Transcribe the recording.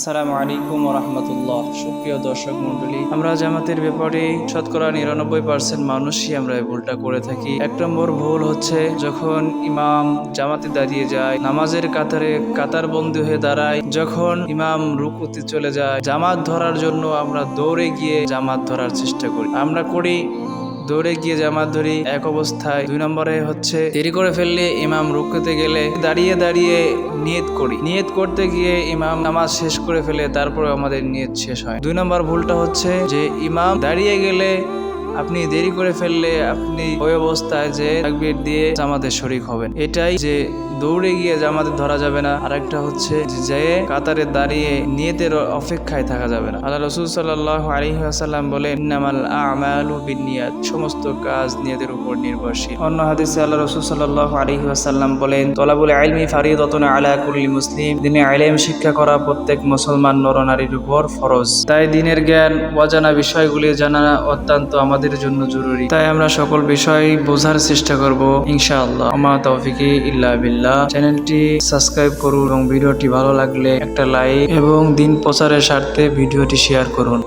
আসসালামু আলাইকুম রহমতুল্লাহ সুপ্রিয় দর্শক মন্ডলী আমরা জামাতের ব্যাপারে শতকরা নিরানব্বই পার্সেন্ট মানুষই আমরা এই ভুলটা করে থাকি। এক নম্বর ভুল হচ্ছে যখন ইমাম জামাতে দাঁড়িয়ে যায়, নামাজের কাতারে কাতার বন্দী হয়ে দাঁড়ায়, যখন ইমাম রুকুতে চলে যায়, জামাত ধরার জন্য আমরা দৌড়ে গিয়ে জামাত ধরার চেষ্টা করি। আমরা করি দৌড়ে গিয়ে জামাত ধরি, এক অবস্থায় দুই নম্বরে হচ্ছে দেরি করে ফেললে ইমাম রুকুতে গেলে দাঁড়িয়ে দাঁড়িয়ে নিয়ত করি। নিয়ত করতে গিয়ে ইমাম নামাজ শেষ করে ফেলে তারপরে আমাদের নিয়ত শেষ হয়। দুই নম্বর ভুলটা হচ্ছে যে ইমাম দাঁড়িয়ে গেলে আপনি দেরি করে ফেললে আপনি ওই অবস্থায় যে তাকবীর দিয়ে জামাতে শরিক হবেন। এটাই যে দৌড়ে গিয়ে জামাতে ধরা যাবে না আর একটা হচ্ছে যে কাতারে দাঁড়িয়ে নিয়তের অপেক্ষায় থাকা যাবে না। আল্লাহ রসুল সাল্লাহ আলহিহাসাল্লাম বলেন, ইন্নামাল আমালু বিনিয়াত সমস্ত কাজ নিয়তের উপর নির্ভরশীল। অন্য হাদিসে আল্লাহ রসুল সাল্লাহ আলহিহাসাল্লাম বলেন, তলাবুল আলমি ফারিদতন আলা কুল্লি মুসলিম দিনে আলেম শিক্ষা করা প্রত্যেক মুসলমান নরনারীর উপর ফরজ। তাই দিনের জ্ঞান, অজানা বিষয়গুলি জানা অত্যন্ত আমাদের জন্য জরুরি। তাই আমরা সকল বিষয় বোঝার চেষ্টা করব, ইনশাআল্লাহ। আমা তৌফিকি ইল্লা বিল্লাহ। চ্যানেলটি সাবস্ক্রাইব করুন এবং ভিডিওটি ভালো লাগলে একটা লাইক এবং দিন প্রচারের স্বার্থে ভিডিওটি শেয়ার করুন।